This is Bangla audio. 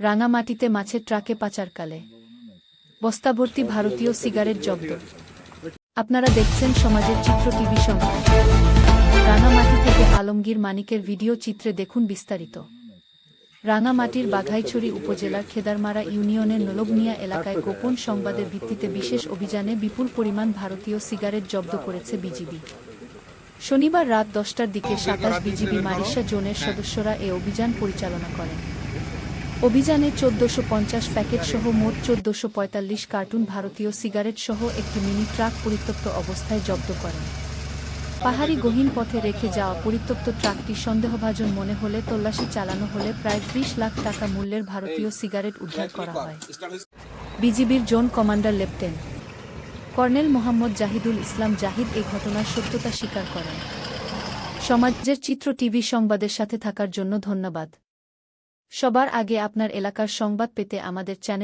রাঙামাটিতে মাছের ট্রাকে পাচারকালে। বস্তাভর্তি ভারতীয় সিগারেট জব্দ। আপনারা দেখছেন সমাজের চিত্র টিভি সংবাদ। রাঙামাটি থেকে আলমগীর মানিকের ভিডিও চিত্রে দেখুন বিস্তারিত। রাঙামাটির বাঘাইছড়ি উপজেলার খেদারমারা ইউনিয়নের নলবনিয়া এলাকায় গোপন সংবাদের ভিত্তিতে বিশেষ অভিযানে বিপুল পরিমাণ ভারতীয় সিগারেট জব্দ করেছে বিজিবি। শনিবার রাত দশটার দিকে সাতাশ বিজিবি মারিশা জোনের সদস্যরা এ অভিযান পরিচালনা করেন। অভিযানে চোদ্দশো পঞ্চাশ প্যাকেট সহ মোট চোদ্দশো পঁয়তাল্লিশ কার্টুন ভারতীয় সিগারেট সহ একটি মিনি ট্রাক পরিত্যক্ত অবস্থায় জব্দ করেন। পাহাড়ি গহীন পথে রেখে যাওয়া পরিত্যক্ত ট্রাকটি সন্দেহভাজন মনে হলে তল্লাশি চালানো হলে প্রায় ত্রিশ লাখ টাকা মূল্যের ভারতীয় সিগারেট উদ্ধার করা হয়। বিজিবির zone commander lieutenant colonel Mohammad Zahidul Islam Zahid এই ঘটনার সত্যতা স্বীকার করেন। সমাজের চিত্র টিভি সংবাদের সাথে থাকার জন্য ধন্যবাদ। সবার আগে আপনার এলাকার সংবাদ পেতে আমাদের চ্যানেল